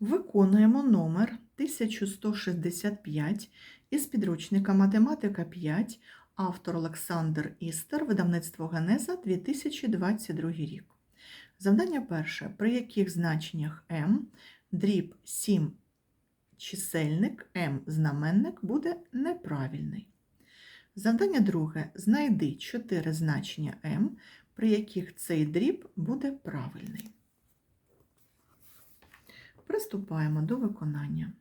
Виконуємо номер 1165 із підручника Математика 5, автор Олександр Істер, видавництво Генеза 2022 рік. Завдання перше. При яких значеннях m дріб 7 чисельник m знаменник буде неправильний. Завдання друге. Знайди 4 значення m, при яких цей дріб буде правильний. Приступаємо до виконання.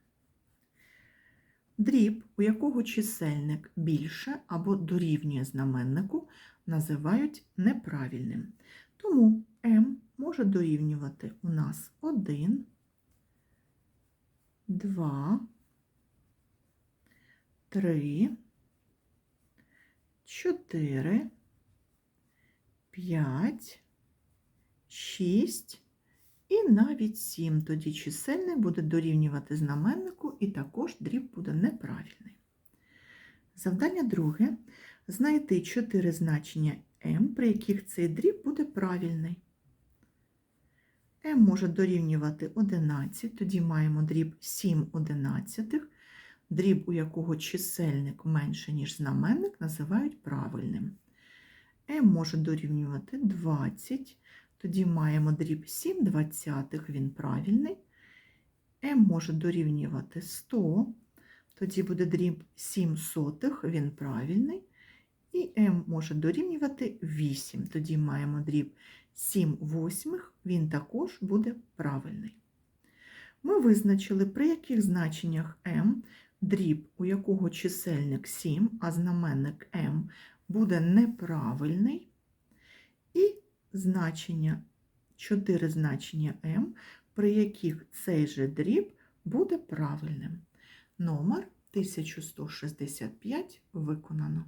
Дріб, у якого чисельник більше або дорівнює знаменнику, називають неправильним. Тому m може дорівнювати у нас 1, 2, 3, 4, 5, 6 і навіть 7. Тоді чисельник буде дорівнювати знаменнику і також дріб буде неправильний. Завдання друге. Знайти 4 значення m, при яких цей дріб буде правильний. m може дорівнювати 11, тоді маємо дріб 7 одинадцятих. Дріб, у якого чисельник менше, ніж знаменник, називають правильним. m може дорівнювати 20, тоді маємо дріб 7 двадцятих, він правильний. m може дорівнювати 100, тоді буде дріб 7 сотих, він правильний. І m може дорівнювати 8, тоді маємо дріб 7 восьмих, він також буде правильний. Ми визначили, при яких значеннях m дріб, у якого чисельник 7, а знаменник m буде неправильний, і значення, 4 значення М, при яких цей же дріб буде правильним. Номер 1165 виконано.